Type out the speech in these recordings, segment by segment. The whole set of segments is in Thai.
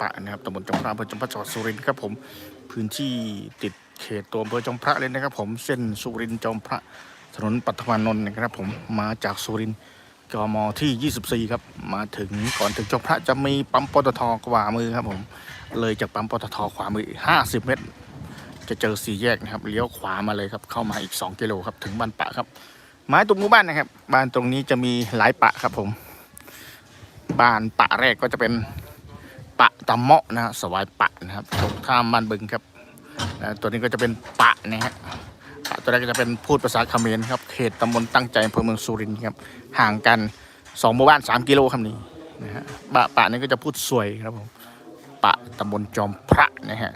ปะนะครับตำบลจอมพระอำเภอจอมพระจังหวัดสุรินทร์ครับผมพื้นที่ติดเขตตัวอำเภอจอมพระเลยนะครับ ผมเส้นสุรินทร์จอมพระถนนปัทมานนท์นะครับ ผมมาจากสุรินทร์กมที่ 24 ครับ มาถึงก่อนถึงจอมพระจะมีปั๊มปตทขวามือครับผม เลยจากปั๊มปตทขวามือ 50 เมตร จะเจอสี่แยกนะครับ เลี้ยวขวามาเลยครับ เข้ามาอีก 2 กิโลครับ ถึงบ้านปะครับ ไม้ตรงหมู่บ้านนะครับ บ้านตรงนี้จะมีหลายปะครับผม บ้านปะแรกก็จะเป็น ตะเมาะนะสวายปะนะครับตรงข้ามบ้านบึงครับนะตัวนี้ก็จะเป็นปะนะฮะปะตัวแรกก็จะเป็นพูดภาษาเขมรครับเขตตำบลตั้งใจอำเภอเมืองสุรินทร์ครับห่างกันสองหมู่บ้านสามกิโลครับนี่นะฮะปะปะนี่ก็จะพูดสวยครับผมปะตำบลจอมพระนะฮะ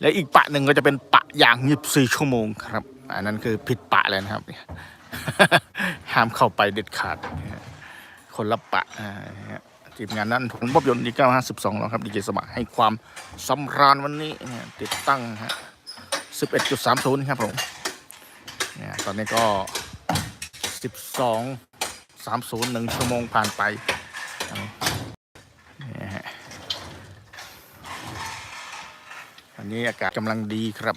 และอีกปะหนึ่งก็จะเป็นปะอย่างยีบสี่ชั่วโมงครับ อันนั้นคือผิดปะเลยนะครับห้ามเข้าไปเด็ดขาด คนละปะนะฮะ ทีมงานนั้นผลภาพยนตร์ดี952แล้วครับดีเจสมัครให้ความสำราญวันนี้เนี่ยติดตั้งฮะ11.30ครับผมเนี่ยตอนนี้ก็12 30หนึ่งชั่วโมงผ่านไปนี่ฮะอันนี้อากาศกำลังดีครับ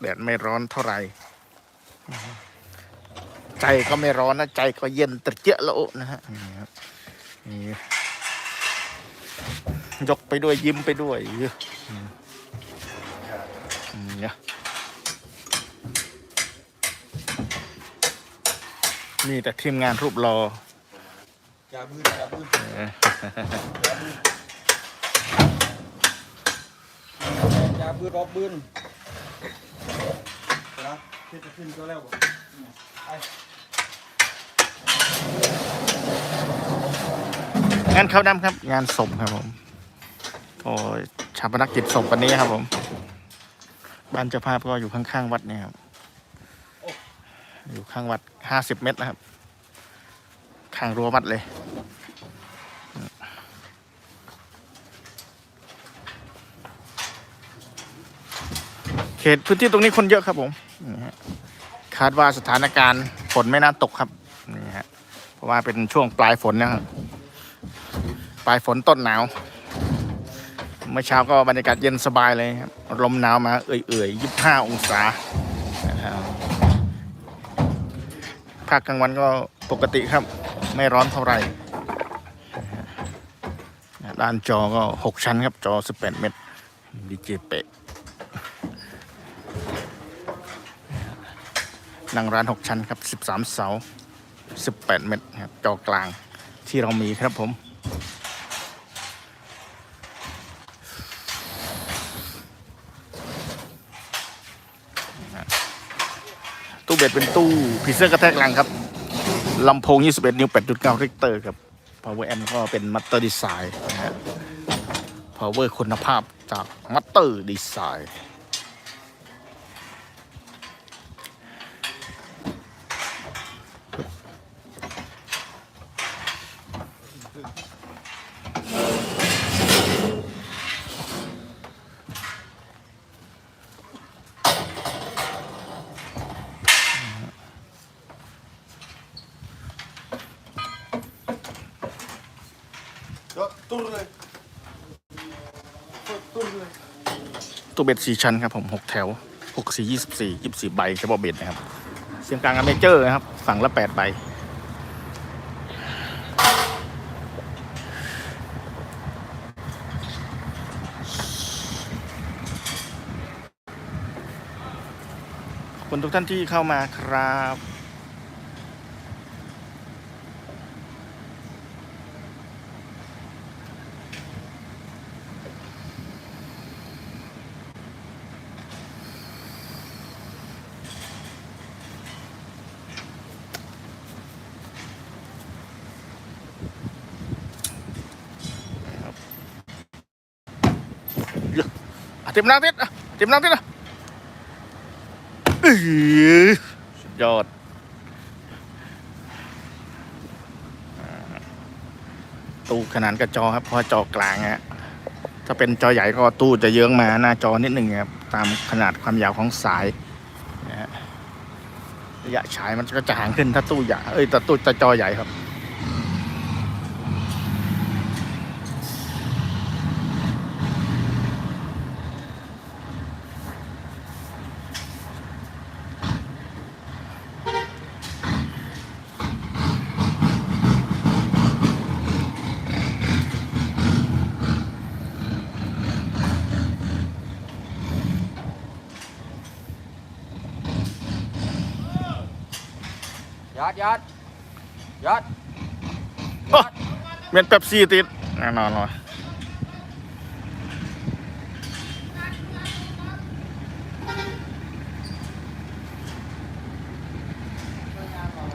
แดดไม่ร้อนเท่าไหร่ ใจก็ไม่ร้อนนะ ใจก็เย็นตะเจาะแล้วนะฮะ ยกไปด้วยยิ้มไปด้วยเนี่ยมีแต่ทีมงานรูปรอยาบืนอย่าบืนเอออย่าบืนรอบบืนนะเทจะขึ้นก็แล้วบ่ไป งานเข้าดำครับ งานศพครับผมโอ้ยชาปนกิจศพวันนี้ครับผม บ้านเจ้าภาพก็อยู่ข้างๆวัดเนี่ยครับ อยู่ข้างวัดห้าสิบเมตรนะครับ ข้างรั้ววัดเลยเขตพื้นที่ตรงนี้คนเยอะครับผมคาดว่าสถานการณ์ฝนไม่น่าตกครับนี่ฮะเพราะว่าเป็นช่วงปลายฝนนะครับ ปลายฝนต้นหนาว เมื่อเช้าก็บรรยากาศเย็นสบายเลยครับ ลมหนาวมาเอื่อยๆยี่ห้าองศาภาคกลางวันก็ปกติครับ ไม่ร้อนเท่าไหร่ด้านจอก็ 6 ชั้นครับ จอ 18 เมตรดีเจเปะนั่งร้าน 6 ชั้นครับ 13 เสา 18 เมตรครับ จอกลางที่เรามีครับผม ตู้เบ็ดเป็นตู้ผีเสื้อกระแทกหลังครับลำโพง 21 นิ้ว 8.9ริกเตอร์ครับ power amp ก็เป็น master design นะฮะ power คุณภาพจาก master design ก็ตุ้นเลยตุ้นเลย ตู้เบ็ดสี่ชั้นครับผม6แถว6 4 24 24ใบเฉพาะเบ็ดนะครับ เสียงกลางอเมเจอร์นะครับฝั่งละ8ใบขอบคุณทุกท่านที่เข้ามาครับ ต็มน้ำติดอะเต็มน้ำติดอะอื้อสุดยอดอ่าตู้ขนาดกระจอครับเพราะจอกลางฮะถ้าเป็นจอใหญ่ก็ตู้จะเยื้องมาหน้าจอนิดหนึ่งครับตามขนาดความยาวของสายนะฮะระยะฉายมันก็จะห่างขึ้นถ้าตู้ใหญ่เอ้ยแต่ตู้จะจอใหญ่ครับ ยัดยัดยัดโอ้เมียนเป๊ปซี่ติดแน่นอนเลย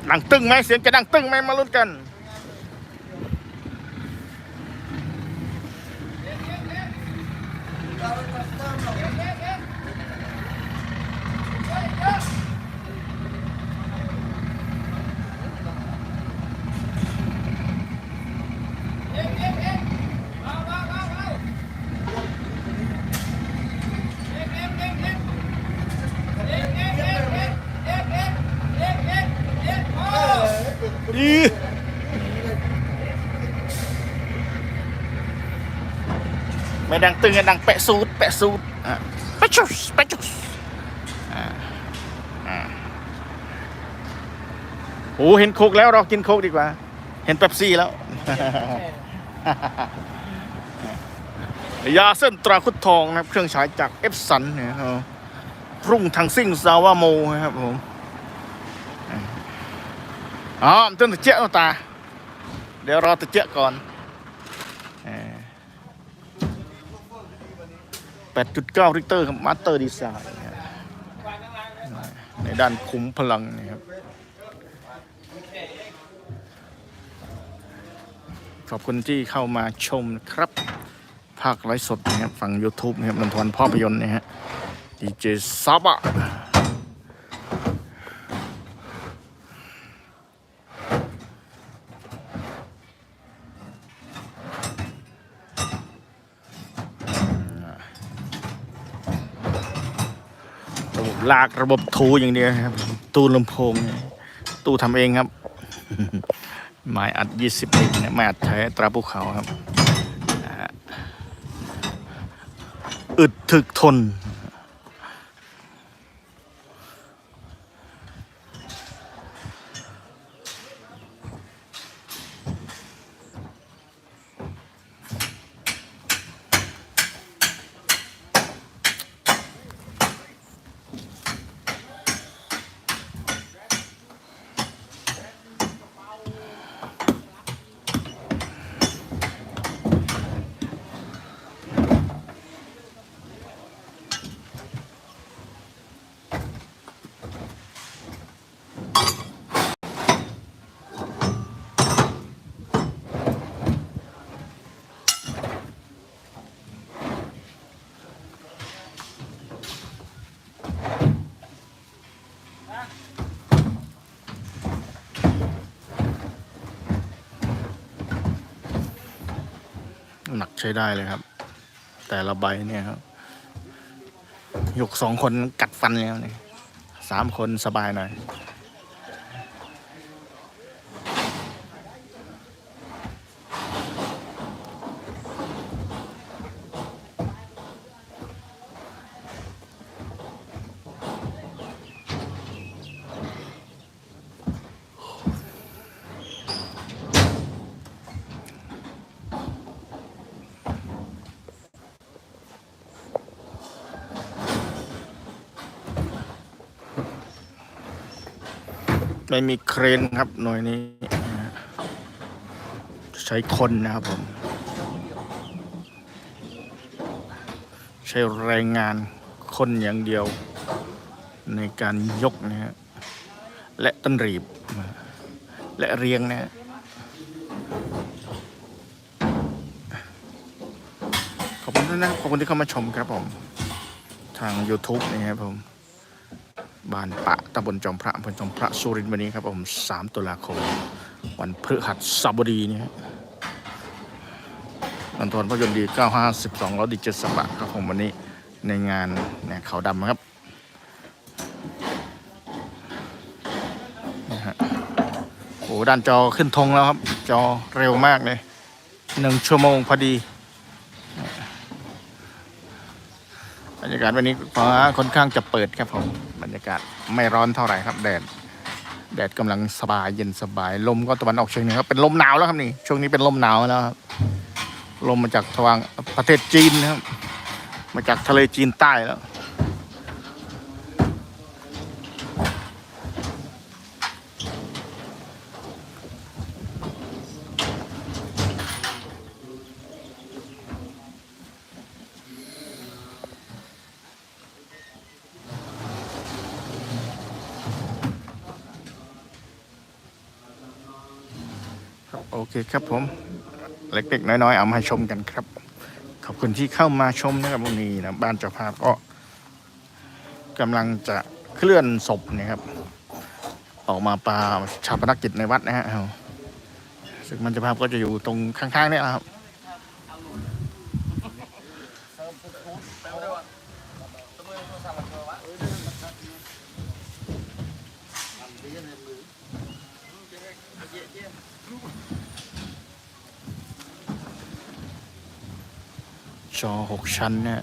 ดังตึ้งไหมเสียงจะดังตึ้งไหมมาลุ้นกัน อีไม่ดังตึงอะดังแปะสูดแปะสูดอะแปะชุสแปะชุสอ่าอ่าโอ้เห็นโคกแล้วเรากินโคกดีกว่า เห็นเป๊ปซี่แล้วยาเส้นตราคุดทองนะครับ เครื่องฉายจากเอฟสันเนี่ยครับรุ่งทางซิ่งซาวาโมนะครับผม อ๋อมันต้นตะเจี๊ยตา เดี๋ยวรอตะเจี๊ยก่อนแปดจุดเก้าริกเตอร์คับมาสเตอร์ดีไซน์ในด้านคุ้มพลังนะครับ ขอบคุณที่เข้ามาชมครับ ภาคไลฟ์สดนะครับฝั่ง YouTube นะครับนันทวันภาพยนตร์นะฮะดีเจซับะ ลากระบบทูอย่างเดียวครับ ตู้ลำโพง ตู้ทำเองครับ ไม้อัด20ลิตรเนี่ยไม้อัดใช้ตราภูเขาครับ อึดถึกทน หนักใช้ได้เลยครับ แต่ละใบเนี่ยครับยกสองคนกัดฟันแล้วเนี่ยสามคนสบายหน่อย ไม่มีเครนครับหน่วยนี้ ใช้คนนะครับผม ใช้แรงงานคนอย่างเดียวในการยกนะฮะและต้นรีบ และเรียงนะฮะขอบคุณนะครับขอบคุณที่เข้ามาชมครับผม ทาง YouTube นะครับผม บ้านปะตำบลจอมพระอำเภอจอมพระสุรินทร์วันนี้ครับผม3ตุลาคม วันพฤหัสบดีนี่ฮะนันทนพยนต์ดี 952ล้อดีเจสบะครับผมวันนี้ในงานเนี่ยเขาดำครับนะฮะโอ้ด้านจอขึ้นธงแล้วครับ จอเร็วมากเลยหนึ่งชั่วโมงพอดี รรยากาศวันนี้ฟ้าค่อนข้างจะเปิดครับผมบรรยากาศไม่ร้อนเท่าไหร่ครับ แดดแดดกำลังสบายเย็นสบาย ลมก็ตะวันออกเฉียงเหนือครับเป็นลมหนาวแล้วครับนี่ช่วงนี้เป็นลมหนาวแล้วครับลมมาจากทวางประเทศจีนนะครับมาจากทะเลจีนใต้แล้ว โอเคครับผมเล็กๆน้อยๆ เอามาชมกันครับ ขอบคุณที่เข้ามาชมนะครับวันนี้นะบ้านเจ้าภาพก็กำลังจะเคลื่อนศพนะครับ ออกมาปาชาปนกิจในวัดนะฮะเอาซึ่งมันเจ้าภาพก็จะอยู่ตรงข้างๆเนี่ยนะครับ จอหกชั้นเนี่ย